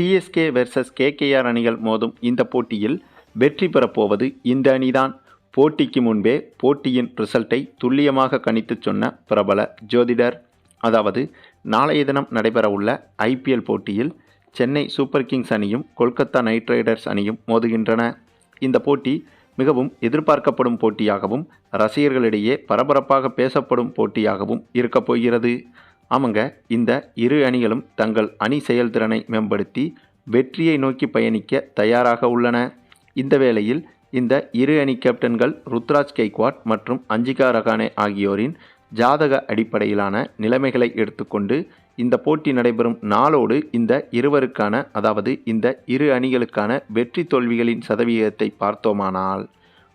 CSK versus KKR அணிகள் மோதும் இந்த போட்டியில் வெற்றி பெறப்போவது இந்த அணிதான். போட்டிக்கு முன்பே போட்டியின் ரிசல்ட்டை துல்லியமாக கணித்துச் சொன்ன பிரபல ஜோதிடர் அதாவது நாளைய தினம் நடைபெறவுள்ள ஐபிஎல் போட்டியில் சென்னை சூப்பர் கிங்ஸ் அணியும் கொல்கத்தா நைட் ரைடர்ஸ் அணியும் மோதுகின்றன. இந்த போட்டி மிகவும் எதிர்பார்க்கப்படும் போட்டியாகவும் ரசிகர்களிடையே பரபரப்பாக பேசப்படும் போட்டியாகவும் இருக்கப் போகிறது. ஆமாங்க இந்த இரு அணிகளும் தங்கள் அணி செயல்திறனை மேம்படுத்தி வெற்றியை நோக்கி பயணிக்க தயாராக உள்ளன. இந்த வேளையில் இந்த இரு அணி கேப்டன்கள் ருத்ராஜ் கெய்க்வாட் மற்றும் அஞ்சிகா ரகானே ஆகியோரின் ஜாதக அடிப்படையிலான நிலைமைகளை எடுத்துக்கொண்டு இந்த போட்டி நடைபெறும் நாளோடு இந்த இருவருக்கான அதாவது இந்த இரு அணிகளுக்கான வெற்றி தோல்விகளின் சதவிகிதத்தை பார்த்தோமானால்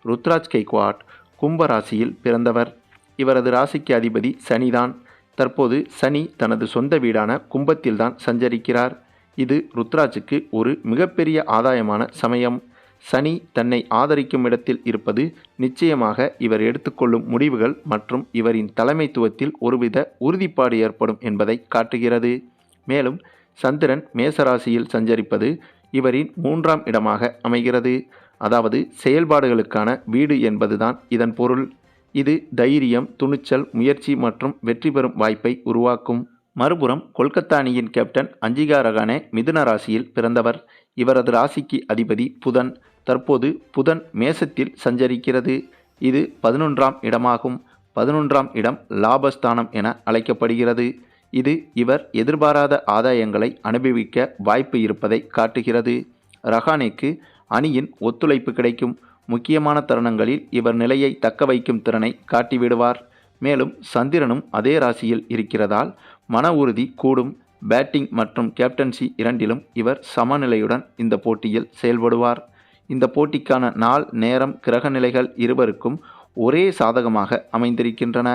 ருத்ராஜ் கெய்க்வாட் கும்ப ராசியில் பிறந்தவர். இவரது ராசிக்கு அதிபதி சனிதான். தற்போது சனி தனது சொந்த வீடான கும்பத்தில்தான் சஞ்சரிக்கிறார். இது ருத்ராஜுக்கு ஒரு மிகப்பெரிய ஆதாயமான சமயம். சனி தன்னை ஆதரிக்கும் இடத்தில் இருப்பது நிச்சயமாக இவர் எடுத்துக்கொள்ளும் முடிவுகள் மற்றும் இவரின் தலைமைத்துவத்தில் ஒருவித உறுதிப்பாடு ஏற்படும் என்பதை காட்டுகிறது. மேலும் சந்திரன் மேசராசியில் சஞ்சரிப்பது இவரின் மூன்றாம் இடமாக அமைகிறது. அதாவது செயல்பாடுகளுக்கான வீடு என்பதுதான் இதன் பொருள். இது தைரியம் துணிச்சல் முயற்சி மற்றும் வெற்றி பெறும் வாய்ப்பை உருவாக்கும். மறுபுறம் கொல்கத்தா அணியின் கேப்டன் அஞ்சிகா ரகானே மிதுன ராசியில் பிறந்தவர். இவரது ராசிக்கு அதிபதி புதன். தற்போது புதன் மேசத்தில் சஞ்சரிக்கிறது. இது பதினொன்றாம் இடமாகும். பதினொன்றாம் இடம் லாபஸ்தானம் என அழைக்கப்படுகிறது. இது இவர் எதிர்பாராத ஆதாயங்களை அனுபவிக்க வாய்ப்பு இருப்பதை காட்டுகிறது. ரஹானேக்கு அணியின் ஒத்துழைப்பு கிடைக்கும். முக்கியமான தருணங்களில் இவர் நிலையை தக்க வைக்கும் திறனை காட்டிவிடுவார். மேலும் சந்திரனும் அதே ராசியில் இருக்கிறதால் மன உறுதி கூடும். பேட்டிங் மற்றும் கேப்டன்சி இரண்டிலும் இவர் சமநிலையுடன் இந்த போட்டியில் செயல்படுவார். இந்த போட்டிக்கான நாள் நேரம் கிரகநிலைகள் இருவருக்கும் ஒரே சாதகமாக அமைந்திருக்கின்றன.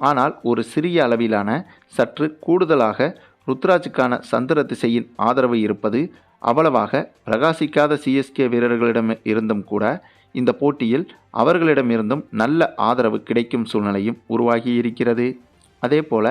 ஆனால் ஒரு சிறிய அளவிலான சற்று கூடுதலாக ருத்ராஜுக்கான சந்திர திசையின் ஆதரவு இருப்பது அவ்வளவாக பிரகாசிக்காத சிஎஸ்கே வீரர்களிடம் இருந்தும் கூட இந்த போட்டியில் அவர்களிடமிருந்தும் நல்ல ஆதரவு கிடைக்கும் சூழ்நிலையும் உருவாகியிருக்கிறது. அதேபோல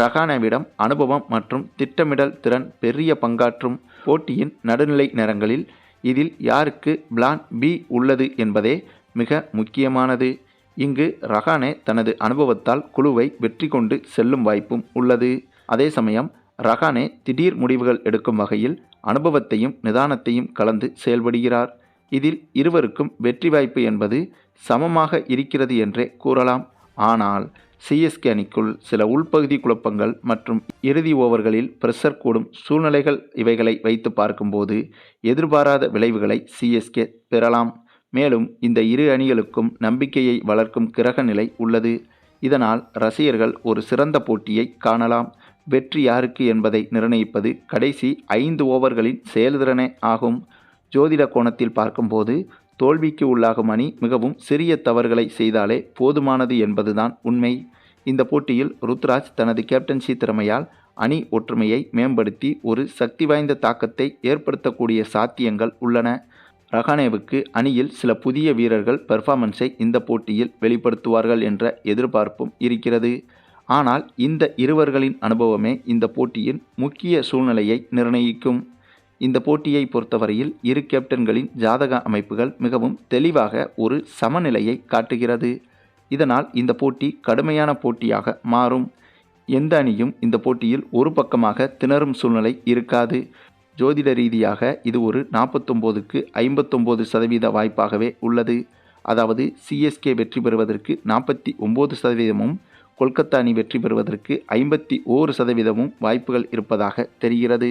ரஹானேவிடம் அனுபவம் மற்றும் திட்டமிடல் திறன் பெரிய பங்காற்றும் போட்டியின் நடுநிலை நேரங்களில் இதில் யாருக்கு பிளான் பி உள்ளது என்பதே மிக முக்கியமானது. இங்கு ரஹானே தனது அனுபவத்தால் குழுவை வெற்றி கொண்டு செல்லும் வாய்ப்பும் உள்ளது. அதே சமயம் ரஹானே திடீர் முடிவுகள் எடுக்கும் வகையில் அனுபவத்தையும் நிதானத்தையும் கலந்து செயல்படுகிறார். இதில் இருவருக்கும் வெற்றி வாய்ப்பு என்பது சமமாக இருக்கிறது என்றே கூறலாம். ஆனால் சிஎஸ்கே அணிக்குள் சில உள்பகுதி குழப்பங்கள் மற்றும் இறுதி ஓவர்களில் பிரஷர் கூடும் சூழ்நிலைகள் இவைகளை வைத்து பார்க்கும்போது எதிர்பாராத விளைவுகளை சிஎஸ்கே பெறலாம். மேலும் இந்த இரு அணிகளுக்கும் நம்பிக்கையை வளர்க்கும் கிரக நிலை உள்ளது. இதனால் ரசிகர்கள் ஒரு சிறந்த போட்டியை காணலாம். வெற்றி யாருக்கு என்பதை நிர்ணயிப்பது கடைசி ஐந்து ஓவர்களின் செயல்திறனே ஆகும். ஜோதிட கோணத்தில் பார்க்கும்போது தோல்விக்கு உள்ளாகும் அணி மிகவும் சிறிய தவறுகளை செய்தாலே போதுமானது என்பதுதான் உண்மை. இந்த போட்டியில் ருத்ராஜ் தனது கேப்டன்சி திறமையால் அணி ஒற்றுமையை மேம்படுத்தி ஒரு சக்தி வாய்ந்த தாக்கத்தை ஏற்படுத்தக்கூடிய சாத்தியங்கள் உள்ளன. ரஹானேவுக்கு அணியில் சில புதிய வீரர்கள் பெர்ஃபார்மன்ஸை இந்த போட்டியில் வெளிப்படுத்துவார்கள் என்ற எதிர்பார்ப்பும் இருக்கிறது. ஆனால் இந்த இருவர்களின் அனுபவமே இந்த போட்டியின் முக்கிய சூழ்நிலையை நிர்ணயிக்கும். இந்த போட்டியை பொறுத்தவரையில் இரு கேப்டன்களின் ஜாதக அமைப்புகள் மிகவும் தெளிவாக ஒரு சமநிலையை காட்டுகிறது. இதனால் இந்த போட்டி கடுமையான போட்டியாக மாறும். எந்த அணியும் இந்த போட்டியில் ஒரு பக்கமாக திணறும் சூழ்நிலை இருக்காது. ஜோதிட ரீதியாக இது ஒரு நாற்பத்தொம்போதுக்கு ஐம்பத்தொம்போது சதவீத வாய்ப்பாகவே உள்ளது. அதாவது சிஎஸ்கே வெற்றி பெறுவதற்கு நாற்பத்தி ஒம்பது சதவீதமும் கொல்கத்தா அணி வெற்றி பெறுவதற்கு ஐம்பத்தி ஓரு சதவீதமும் வாய்ப்புகள் இருப்பதாக தெரிகிறது.